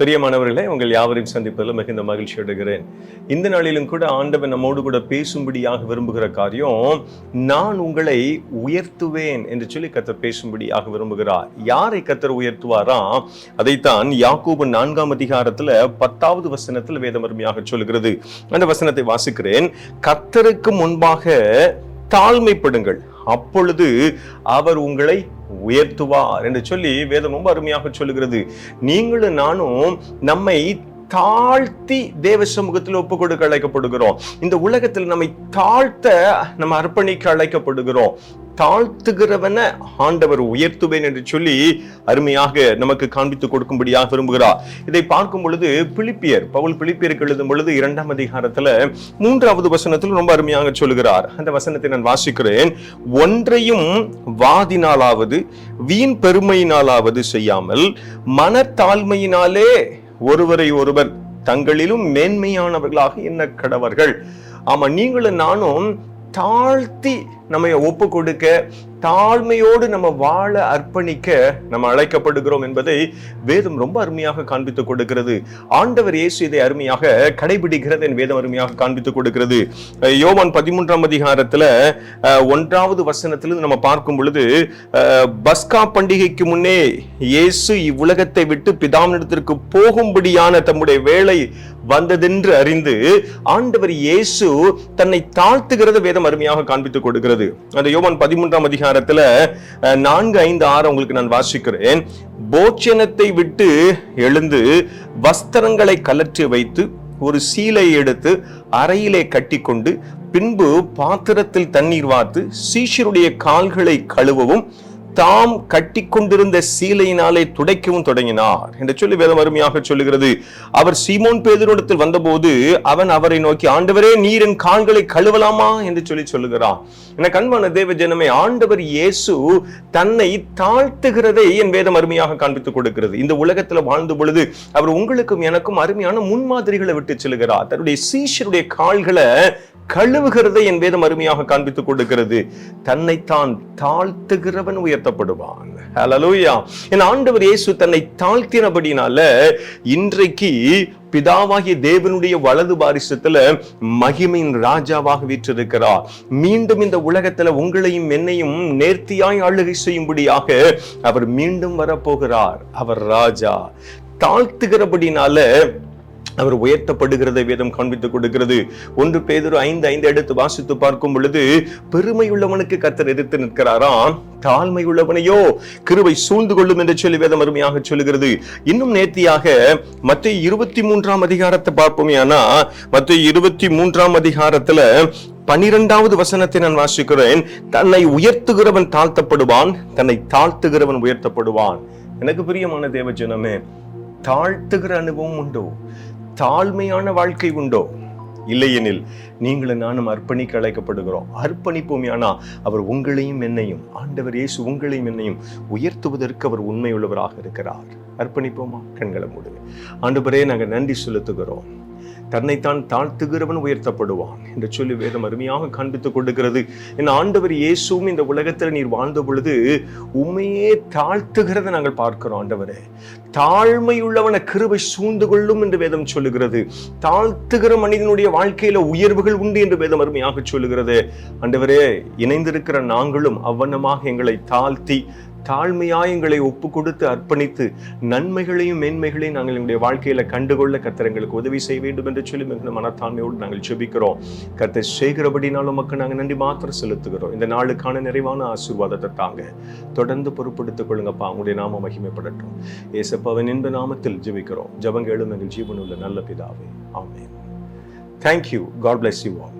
பெரியமானவர்களே உங்கள் யாவரையும் சந்திப்பதில் மிகுந்த மகிழ்ச்சி அடைகிறேன். இந்த நாளிலும் கூட ஆண்டவன் நம்மோடு கூட பேசும்படியாக விரும்புகிற காரியம் நான் உங்களை உயர்த்துவேன் என்று சொல்லி கத்தர் பேசும்படியாக விரும்புகிறார். யாரை கத்தர் உயர்த்துவாராம் அதைத்தான் யாக்கோபு நான்காம் அதிகாரத்தில் பத்தாவது வசனத்தில் வேதமருமையாக சொல்கிறது அந்த வசனத்தை வாசிக்கிறேன். கத்தருக்கு முன்பாக தாழ்மைப்படுங்கள். அப்பொழுது அவர் உங்களை உயர்த்துவார் என்று சொல்லி வேதம் ரொம்ப அருமையாக சொல்லுகிறது. நீங்களும் நானும் நம்மை தாழ்த்தி தேவ சமூகத்தில் ஒப்பு கொடுக்க அழைக்கப்படுகிறோம். இந்த உலகத்தில் நம்மை தாழ்த்த நம்ம அர்ப்பணிக்க அழைக்கப்படுகிறோம். தாழ்த்துகிறவனை ஆண்டவர் உயர்த்துவேன் என்று சொல்லி அருமையாக நமக்கு காண்பித்து கொடுக்கும்படியாக விரும்புகிறார். இதை பார்க்கும் பொழுது பிலிப்பியர் பவுல் பிலிப்பியருக்கு எழுதும் பொழுது இரண்டாம் அதிகாரத்துல மூன்றாவது வசனத்தில் ரொம்ப அருமையாக சொல்லுகிறார். அந்த வசனத்தை நான் வாசிக்கிறேன். ஒன்றையும் வாதினாலாவது வீண் பெருமையினாலாவது செய்யாமல் மனத்தாழ்மையினாலே ஒருவரை ஒருவர் தங்களிலும் மேன்மையானவர்களாக என்ன கடவர்கள். ஆமா நீங்களும் நானும் தாழ்த்தி நம்ம ஒப்பு கொடுக்க தாழ்மையோடு நம்ம வாழ அர்ப்பணிக்க நம்ம அழைக்கப்படுகிறோம் என்பதை வேதம் ரொம்ப அருமையாக காண்பித்துக் கொடுக்கிறது. ஆண்டவர் இயேசு இதை அருமையாக கடைபிடிக்கிறது என் வேதம் அருமையாக காண்பித்துக் கொடுக்கிறது. யோவான் பதிமூன்றாம் அதிகாரத்துல அஹ், ஒன்றாவது வசனத்திலிருந்து நம்ம பார்க்கும் பொழுது பஸ்கா பண்டிகைக்கு முன்னே இயேசு இவ்வுலகத்தை விட்டு பிதாமிடத்திற்கு போகும்படியான தம்முடைய வேலை வந்ததென்று அறிந்து ஆண்டவர் இயேசு தன்னை தாழ்த்துகிறத வேதம் அருமையாக காண்பித்துக் கொடுக்கிறது. அந்த யோவான் பதிமூன்றாம் அதிகாரத்துல நான்கு ஐந்து ஆறு உங்களுக்கு நான் வாசிக்கிறேன். போச்சனத்தை விட்டு எழுந்து வஸ்திரங்களை கலற்றி வைத்து ஒரு சீலை எடுத்து அறையிலே கட்டிக்கொண்டு பின்பு பாத்திரத்தில் தண்ணீர் வார்த்து சீஷருடைய கால்களை கழுவவும் தாம் கட்டி கொண்டிருந்த சீலையினாலே துடைக்கவும் தொடங்கினார். என்று சொல்லி வேதம் அருமையாக சொல்லுகிறது. அவர் சீமோன் பேதரிடத்தில் வந்தபோது அவன் அவரை நோக்கி ஆண்டவரே நீர் என் கால்களை கழுவலாமா? என்று சொல்லி சொல்லுகிறான் என கண்பான தேவ ஜனமே ஆண்டவர் இயேசு தன்னை தாழ்த்துகிறதை என் வேதம் அருமையாக காண்பித்துக் கொடுக்கிறது. இந்த உலகத்தில் வாழ்ந்த பொழுது அவர் உங்களுக்கும் எனக்கும் அருமையான முன்மாதிரிகளை விட்டு செல்கிறார். தன்னுடைய சீஷருடைய கால்களை கழுவுகிறதை என் வேதம் அருமையாக காண்பித்துக் கொடுக்கிறது. தன்னைத்தான் தாழ்த்துகிறவன் உயர் உயர்த்தப்படுவான். ஹலலூயா என் ஆண்டவர் இயேசு தன்னை தாழ்த்தினபடினால இன்றைக்கு பிதாவாகிய தேவனுடைய வலது பாரிசத்துல மகிமையின் ராஜாவாக வீற்றிருக்கிறார். மீண்டும் இந்த உலகத்துல உங்களையும் என்னையும் நேர்த்தியாய் ஆளுகை செய்யும்படியாக அவர் மீண்டும் வரப்போகிறார். அவர் ராஜா. தாழ்த்துகிறபடினால அவர் உயர்த்தப்படுகிறதை வேதம் காண்பித்து கொடுக்கிறது. ஒன்று பேதொரு ஐந்து ஐந்து எடுத்து வாசித்து பார்க்கும் பொழுது பெருமை உள்ளவனுக்கு கத்தர் எதிர்த்து நிற்கிறாராம். தாழ்மை உள்ளவனையோ கிருவை சூழ்ந்து கொள்ளும் என்று சொல்லி வேதம் அருமையாக சொல்லுகிறது. இன்னும் நேர்த்தியாக மத்திய இருபத்தி மூன்றாம் அதிகாரத்தை பார்ப்போமே ஆனா மத்திய இருபத்தி மூன்றாம் அதிகாரத்துல பனிரெண்டாவது வசனத்தை நான் வாசிக்கிறேன். தன்னை உயர்த்துகிறவன் தாழ்த்தப்படுவான் தன்னை தாழ்த்துகிறவன் உயர்த்தப்படுவான். எனக்கு பிரியமான தேவஜனமே தாழ்த்துகிற அனுபவம் உண்டோ? தாழ்மையான வாழ்க்கை உண்டோ? இல்லையெனில் நீங்களும் நானும் அர்ப்பணிக்க அழைக்கப்படுகிறோம். அர்ப்பணிப்போம் ஆனா அவர் உங்களையும் என்னையும் ஆண்டவர் இயேசு உங்களையும் என்னையும் உயர்த்துவதற்கு அவர் உண்மையுள்ளவராக இருக்கிறார். அர்ப்பணிப்போமா? கண்களை மூடுங்க. ஆண்டவரே நாங்கள் நன்றி செலுத்துகிறோம். தன்னைத்தான் தாழ்த்துகிறவன் உயர்த்தப்படுவான் என்று சொல்லி வேதம் அருமையாக காண்பித்துக் கொடுக்கிறது என் ஆண்டவர் இயேசுவும் இந்த உலகத்தில் நீர் வாழ்ந்த பொழுது உண்மையே தாழ்த்துகிறதை நாங்கள் பார்க்கிறோம் ஆண்டவரே. தாழ்மையுள்ளவன கிருவை சூழ்ந்து கொள்ளும் என்று வேதம் சொல்லுகிறது. தாழ்த்துகிற மனிதனுடைய வாழ்க்கையில உயர்வுகள் உண்டு என்று வேதம் அருமையாக சொல்லுகிறது. ஆண்டவரே இணைந்திருக்கிற நாங்களும் அவ்வண்ணமாக எங்களை தாழ்த்தி தாழ்மையாய் எங்களை ஒப்பு கொடுத்து அர்ப்பணித்து நன்மைகளையும் மேன்மைகளையும் நாங்கள் எங்களுடைய வாழ்க்கையில கண்டுகொள்ள கர்த்தர் எங்களுக்கு உதவி செய்ய வேண்டும் என்று சொல்லி மிகுந்த மனத்தாண்மையோடு நாங்கள் ஜெபிக்கிறோம். கர்த்தர் செய்கிறபடினாலும் மக்கள் நாங்கள் நன்றி மாத்திரம் செலுத்துகிறோம். இந்த நாளுக்கான நிறைவான ஆசீர்வாதத்தை தாங்க. தொடர்ந்து பொறுப்படுத்திக் கொள்ளுங்கப்பா. உங்களுடைய நாம மகிமைப்படட்டும். ஏசப்பாவின் இன்ப நாமத்தில் ஜெபிக்கிறோம். ஜபங்க எழும் எங்கள் ஜீவனுள்ள நல்ல பிதாவே. ஆமேன். Thank you God bless you all